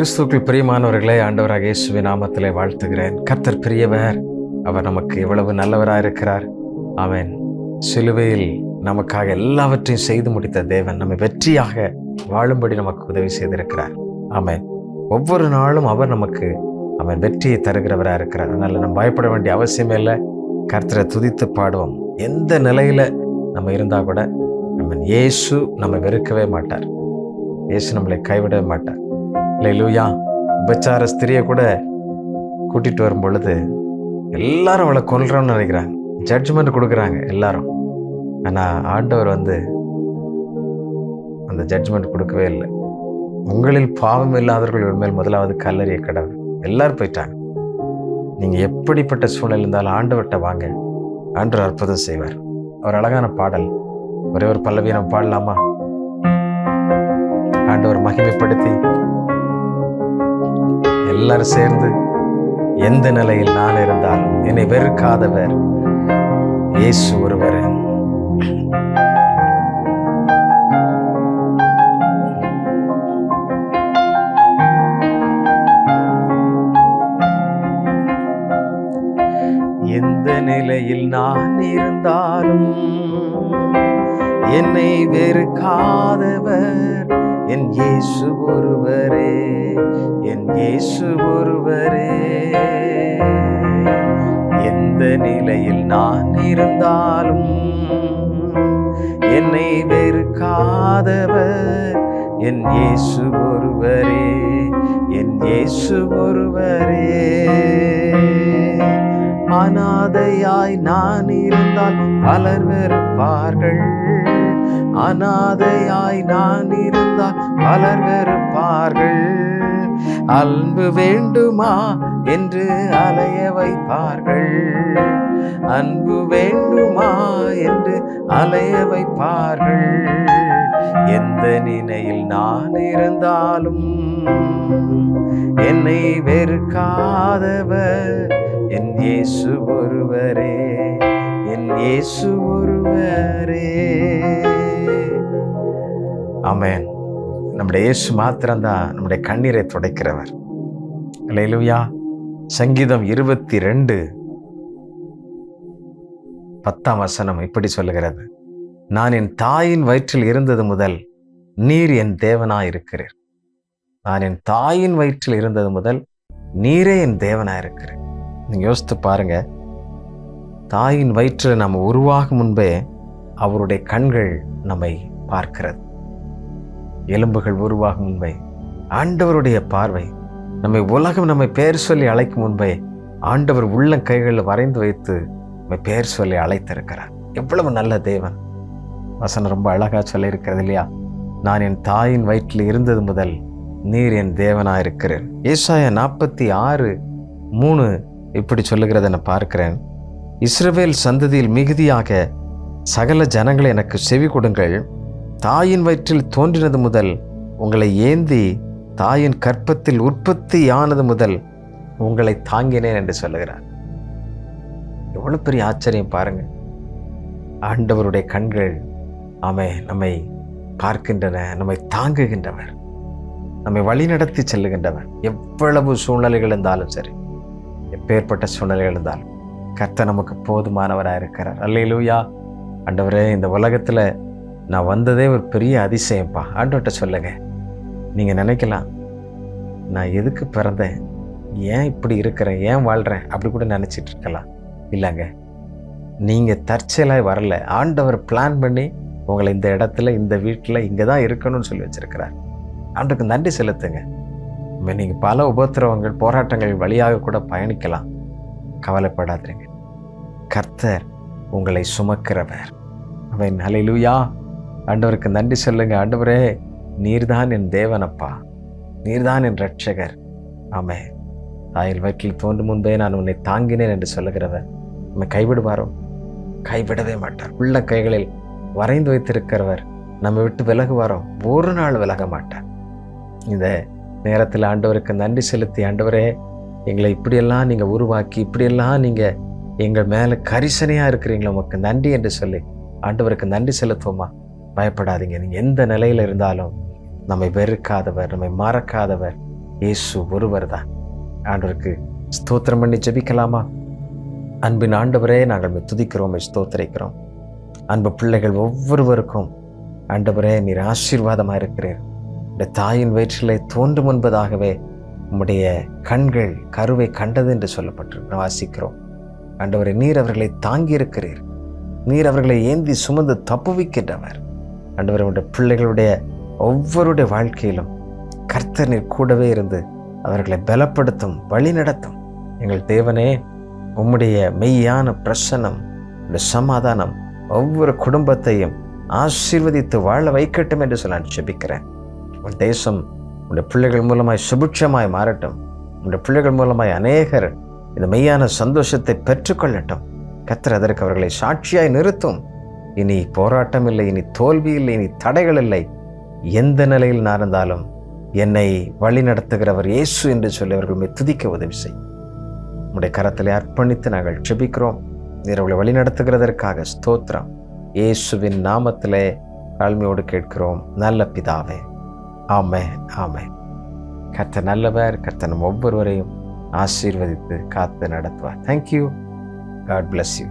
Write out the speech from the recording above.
கிறிஸ்துவுக்குள் பிரியமானவர்களே ஆண்டவராக இயேசுவின் நாமத்திலே வாழ்த்துகிறேன். கர்த்தர் பிரியவர் அவர் நமக்கு எவ்வளவு நல்லவராக இருக்கிறார். அவன் சிலுவையில் நமக்காக எல்லாவற்றையும் செய்து முடித்த தேவன் நம்மை வெற்றியாக வாழும்படி நமக்கு உதவி செய்திருக்கிறார். அவன் ஒவ்வொரு நாளும் அவர் நமக்கு அவன் வெற்றியை தருகிறவராக இருக்கிறார். அதனால் நம்ம பயப்பட வேண்டிய அவசியமே இல்லை. கர்த்தரை துதித்து பாடுவோம். எந்த நிலையில் நம்ம இருந்தால் கூட நம்ம இயேசு நம்ம வெறுக்கவே மாட்டார். இயேசு நம்மளை கைவிடவே மாட்டார். இல்லை லூயா உபச்சார ஸ்திரியை கூட கூட்டிகிட்டு வரும் பொழுது எல்லாரும் அவளை கொல்றோம்னு நினைக்கிறாங்க. ஜட்ஜ்மெண்ட் கொடுக்குறாங்க எல்லாரும். ஆனால் ஆண்டவர் வந்து அந்த ஜட்ஜ்மெண்ட் கொடுக்கவே இல்லை. உங்களில் பாவம் இல்லாதவர்கள் மேல் முதலாவது கல்லறிய கடவுள். எல்லாரும் போயிட்டாங்க. நீங்கள் எப்படிப்பட்ட சூழ்நிலை இருந்தாலும் ஆண்டவர்கிட்ட வாங்க. ஆண்டவர் அற்புதம் செய்வார். ஒரு அழகான பாடல். ஒரே ஒரு பல்லவி நம்ம பாடலாமா? ஆண்டவர் மகிமைப்படுத்தி எல்லாரும் சேர்ந்து எந்த நிலையில் நான் இருந்தாலும் என்னை வெறுக்காதவர் இயேசு ஒருவர். எந்த நிலையில் நான் இருந்தாலும் என்னை வெறுக்காதவர் என் இயேசு ஒருவர். வெறுக்காதவர் என் இயேசு ஒருவரே என் இயேசு ஒருவரே. அனாதையாய் நான் இருந்தால் பலர் வெறுப்பார்கள். அனாதையாய் நான் இருந்தால் பலர் வெறுப்பார்கள். அன்பு வேண்டுமா என்று அலைய வைப்பார்கள். அன்பு வேண்டுமா என்று அலைய வைப்பார்கள். எந்த நினையில் நான் இருந்தாலும் என்னை வெறுக்காதவர். என் இயேசு ஒருவரே என் இயேசு ஒருவரே. அமேன் நம்முடைய இயேசு மாத்திரம்தான் நம்முடைய கண்ணீரை துடைக்கிறவர். இல்லையா சங்கீதம் இருபத்தி ரெண்டு பத்தாம் வசனம் இப்படி சொல்லுகிறது. நான் என் தாயின் வயிற்றில் இருந்தது முதல் நீர் என் தேவனாயிருக்கிறீர் நான் என் தாயின் வயிற்றில் இருந்தது முதல் நீரே என் தேவனாயிருக்கிறேன். இருக்கிறேன் யோசித்து பாருங்க. தாயின் வயிற்றில் நம்ம உருவாகும் முன்பே அவருடைய கண்கள் நம்மை பார்க்கிறது. எலும்புகள் உருவாகும் முன்பே ஆண்டவருடைய பார்வை நம்மை உலகம் நம்மை பெயர் சொல்லி அழைக்கும் முன்பே ஆண்டவர் உள்ள கைகளில் வரைந்து வைத்து நம்மை பெயர் சொல்லி அழைத்திருக்கிறார். எவ்வளவு நல்ல தேவன். வசனம் ரொம்ப அழகாக சொல்லியிருக்கிறது இல்லையா? நான் என் தாயின் வயிற்றில் இருந்தது முதல் நீர் என் தேவனாக இருக்கிறேன் ஏசாயா நாற்பத்தி ஆறு மூணு இப்படி சொல்லுகிறத நான் பார்க்கிறேன். இஸ்ரவேல் சந்ததியில் மிகுதியாக சகல ஜனங்களை எனக்கு செவி கொடுங்கள். தாயின் வயிற்றில் தோன்றினது முதல் உங்களை ஏந்தி தாயின் கற்பத்தில் உற்பத்தியானது முதல் உங்களை தாங்கினேன் என்று சொல்லுகிறார். எவ்வளோ பெரிய ஆச்சரியம் பாருங்கள். ஆண்டவருடைய கண்கள் ஆமே நம்மை பார்க்கின்றன நம்மை தாங்குகின்றவர் நம்மை வழிநடத்தி செல்லுகின்றவர் எவ்வளவு சூழ்நிலைகள் இருந்தாலும் சரி எப்பேற்பட்ட சூழ்நிலைகள் இருந்தாலும் கர்த்த நமக்கு போதுமானவராக இருக்கிறார். அல்லையிலூயா ஆண்டவரே இந்த உலகத்தில் நான் வந்ததே ஒரு பெரிய அதிசயம்ப்பா. ஆண்டவர்கிட்ட சொல்லுங்க. நீங்கள் நினைக்கலாம் நான் எதுக்கு பிறந்தேன்? ஏன் இப்படி இருக்கிறேன்? ஏன் வாழ்கிறேன் அப்படி கூட நினச்சிட்டு இருக்கலாம். இல்லைங்க. நீங்கள் தற்செயலாக வரல. ஆண்டவர் பிளான் பண்ணி உங்களை இந்த இடத்துல இந்த வீட்டில் இங்கே தான் இருக்கணும்னு சொல்லி வச்சிருக்கிறார். ஆண்டுக்கு நன்றி செலுத்துங்க. நீங்கள் பல உபத்திரவங்கள் போராட்டங்கள் வழியாக கூட பயணிக்கலாம். கவலைப்படாதீங்க. கர்த்தர் உங்களை சுமக்கிறவர். அவன் ஹalleluya. ஆண்டவருக்கு நன்றி சொல்லுங்க. ஆண்டவரே நீர்தான் என் தேவனப்பா. நீர்தான் என் ரட்சகர் ஆமே தாயில் வயிற்றில் தோன்றும் முன்பே நான் உன்னை தாங்கினேன் என்று சொல்லுகிறவர். நம்மை கைவிடுவாரோ? கைவிடவே மாட்டார். உள்ள கைகளில் வரைந்து வைத்திருக்கிறவர் நம்ம விட்டு விலகுவாரோ? ஒரு நாள் விலக மாட்டார். இந்த நேரத்தில் ஆண்டவருக்கு நன்றி செலுத்தி ஆண்டவரே எங்களை இப்படியெல்லாம் நீங்கள் உருவாக்கி இப்படியெல்லாம் நீங்கள் எங்கள் மேலே கரிசனையாக இருக்கிறீங்களா உமக்கு நன்றி என்று சொல்லி ஆண்டவருக்கு நன்றி செலுத்துவோமா? பயப்படாதீங்க. நீங்கள் எந்த நிலையில் இருந்தாலும் நம்மை வெறுக்காதவர் நம்மை மறக்காதவர் இயேசு ஒருவர் தான். ஆண்டவருக்கு ஸ்தோத்திரம் பண்ணி ஜெபிக்கலாமா? அன்பின் ஆண்டவரே நாங்கள் துதிக்கிறோம் ஸ்தோத்திரிக்கிறோம். அன்பு பிள்ளைகள் ஒவ்வொருவருக்கும் ஆண்டவரே நீர் ஆசீர்வாதமாக இருக்கிறீர். இந்த தாயின் வயிற்றிலே தோன்றும் முன்பதாகவே உம்முடைய கண்கள் கருவை கண்டது என்று சொல்லப்பட்டிருக்கு. வாசிக்கிறோம். ஆண்டவரே நீர் அவர்களை தாங்கி இருக்கிறீர் நீர் அவர்களை ஏந்தி சுமந்து தப்புவிக்கின்றவர். ஆண்டவரே உடைய பிள்ளைகளுடைய ஒவ்வொருடைய வாழ்க்கையிலும் கர்த்தர் நீர் கூடவே இருந்து அவர்களை பலப்படுத்தும் வழி நடத்தும். எங்கள் தேவனே உம்முடைய மெய்யான பிரசன்னம் சமாதானம் ஒவ்வொரு குடும்பத்தையும் ஆசீர்வதித்து வாழ வைக்கட்டும் என்று சொல்ல நான் ஜெபிக்கிறேன். உன் தேசம் உடைய பிள்ளைகள் மூலமாய் சுபிட்சமாய் மாறட்டும். உடைய பிள்ளைகள் மூலமாய் அநேகர் இந்த மெய்யான சந்தோஷத்தை பெற்றுக்கொள்ளட்டும். கர்த்தர் அதற்கு அவர்களை சாட்சியாய் நிறுத்தும். இனி போராட்டம் இல்லை இனி தோல்வி இல்லை இனி தடைகள் இல்லை. எந்த நிலையில் நான் இருந்தாலும் என்னை வழி நடத்துகிறவர் இயேசு என்று சொல்லி அவர்கள் துதிக்க உதவி செய் உடைய கரத்தில் அர்ப்பணித்து நாங்கள் செபிக்கிறோம் நீர் அவளை வழி நடத்துகிறதற்காக ஸ்தோத்திரம். இயேசுவின் நாமத்திலே தாழ்மையோடு கேட்கிறோம். நல்ல பிதாவே. ஆமே ஆமே கர்த்தர் நல்லவர் கர்த்தர் நம் ஒவ்வொருவரையும் ஆசீர்வதித்து காத்து நடத்துவார். Thank you God bless you